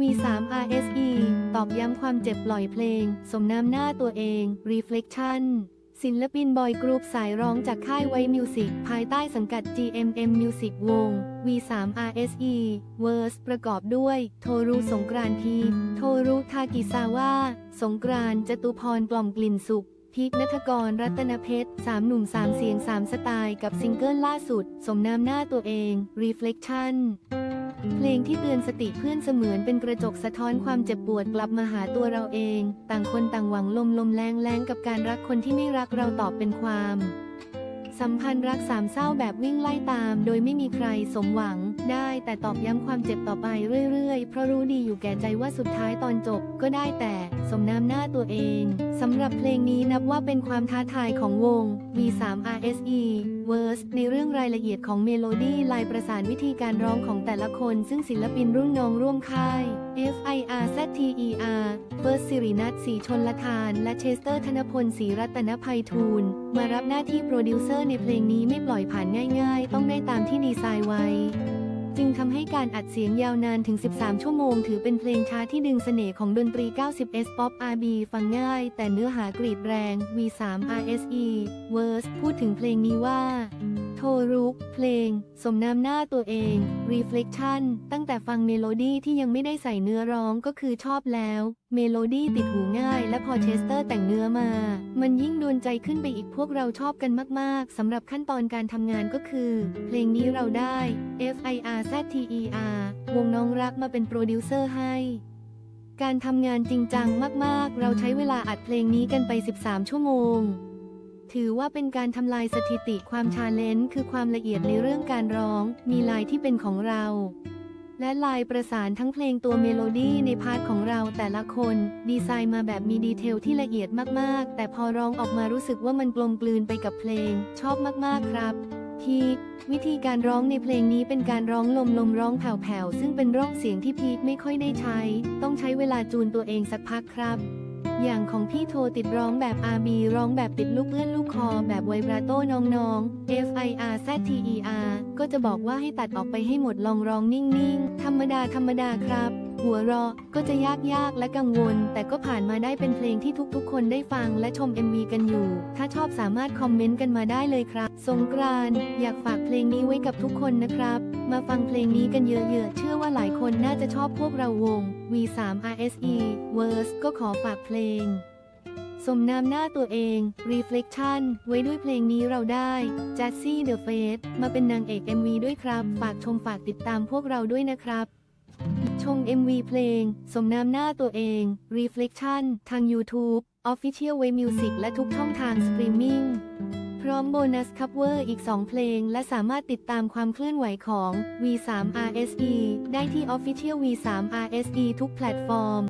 V3 RSE ตอบย้ำความเจ็บปล่อยเพลง สมน้ำหน้าตัวเอง Reflection ศิลปินบอยกรุ๊ปสายร้องจากค่ายไว้มิวสิกภายใต้สังกัด GMM Music วง V3 RSE Verse ประกอบด้วย โทรุสงกรานต์ที โทรุทากิซาวะสงกรานต์จตุพรกล่อมกลิ่นสุขพีคนัทกรรัตนเพชรสามหนุ่มสามเสียงสามสไตล์กับซิงเกิลล่าสุด สมน้ำหน้าตัวเอง Reflection เพลงที่เตือนสติเพื่อนเสมือนเป็นกระจกสะท้อนความเจ็บปวดกลับมาหาตัวเราเอง ต่างคนต่างหวังลมลมแรงแรงกับการรักคนที่ไม่รักเราตอบเป็นความ สัมพันธ์รักสามเศร้าแบบวิ่งไล่ตาม โดยไม่มีใครสมหวังได้ แต่ตอกย้ำความเจ็บต่อไปเรื่อยๆ เพราะรู้ดีอยู่แก่ใจว่าสุดท้ายตอนจบก็ได้แต่สมน้ำหน้าตัวเองสำหรับเพลงนี้นับว่าเป็นความท้าทายของวง V3 RSE Verse ในเรื่องรายละเอียดของเมโลดี้ลายประสานวิธีการร้องของแต่ละคน ซึ่งศิลปินรุ่นน้องร่วมค่าย FIR ZTER First สิรินัทสีชนละทาน และเชสเตอร์ธนพลศรีรัตนภัยทูลมารับหน้าที่โปรดิวเซอร์ในเพลงนี้ไม่ปล่อยผ่านง่าย ๆ ต้องได้ตามที่ดีไซน์ไว้ จึงทำให้การอัดเสียงยาวนานถึง 13 ชั่วโมง ถือเป็นเพลงช้าที่ดึงเสน่ห์ของดนตรี 90s Pop R&B ฟังง่าย แต่เนื้อหากรีดแรง V3 RSE Verse พูดถึงเพลงนี้ว่า โทรุกเพลง สมน้ำหน้าตัวเอง Reflection ตั้งแต่ฟังเมโลดี้ที่ยังไม่ได้ใส่เนื้อร้องก็คือชอบแล้ว เมโลดี้ติดหูง่าย และพอเชสเตอร์แต่งเนื้อมา มันยิ่งโดนใจขึ้นไปอีกพวกเราชอบกันมาก ๆสำหรับขั้นตอนการทำงานก็คือ เพลงนี้เราได้ FIR ZTER วงน้องรักมาเป็นโปรดิวเซอร์ให้การทำงานจริงจังมาก ๆ เราใช้เวลาอัดเพลงนี้กันไป 13 ชั่วโมง ถือว่าเป็นการทำลายสถิติความชาเลนจ์คือความละเอียดในเรื่องการร้อง มีลายที่เป็นของเรา และลายประสานทั้งเพลงตัวเมโลดี้ในพาร์ทของเราแต่ละคน ดีไซน์มาแบบมีดีเทลที่ละเอียดมากๆ แต่พอร้องออกมารู้สึกว่ามันกลมกลืนไปกับเพลง ชอบมากๆครับพีควิธีการร้องในเพลงนี้เป็นการร้องลมลมร้องแผ่วๆซึ่งเป็นร่องเสียงที่พีคไม่ค่อยได้ใช้ ต้องใช้เวลาจูนตัวเองสักพักครับ อย่างของพี่โทติดร้องแบบ RB ร้องแบบติดลูกเอื้อนลูกคอแบบไวบราโต้น้องๆ FIR ZTER ก็จะบอกว่าให้ตัดออกไปให้หมดลองร้องนิ่งๆ ธรรมดาธรรมดาครับ หัวราะก็จะยากยากและกังวล แต่ก็ผ่านมาได้เป็นเพลงที่ทุกๆ คนได้ฟังและชม MV กันอยู่ ถ้าชอบสามารถคอมเมนต์กันมาได้เลยครับ สงกรานอยากฝากเพลงนี้ไว้กับทุกคนนะครับ มาฟังเพลงนี้กันเยอะๆ เชื่อว่าหลายคนน่าจะชอบพวกเราวง V3 RSE Verse ก็ขอฝากเพลงสมนามหน้าตัวเอง Reflection ไว้ด้วยเพลงนี้เราได้ Jassy The Face มาเป็นนางเอก MV ด้วยครับ ฝากชมฝากติดตามพวกเราด้วยนะครับ ชม MV เพลง สมนามหน้าตัวเอง Reflection ทาง YouTube Official Way Music และทุกช่องทางสตรีมมิ่งพร้อมโบนัสคัฟเวอร์อีก 2 เพลง และสามารถติดตามความเคลื่อนไหวของ V3 RSE ได้ที่ Official V3 RSE ทุกแพลตฟอร์ม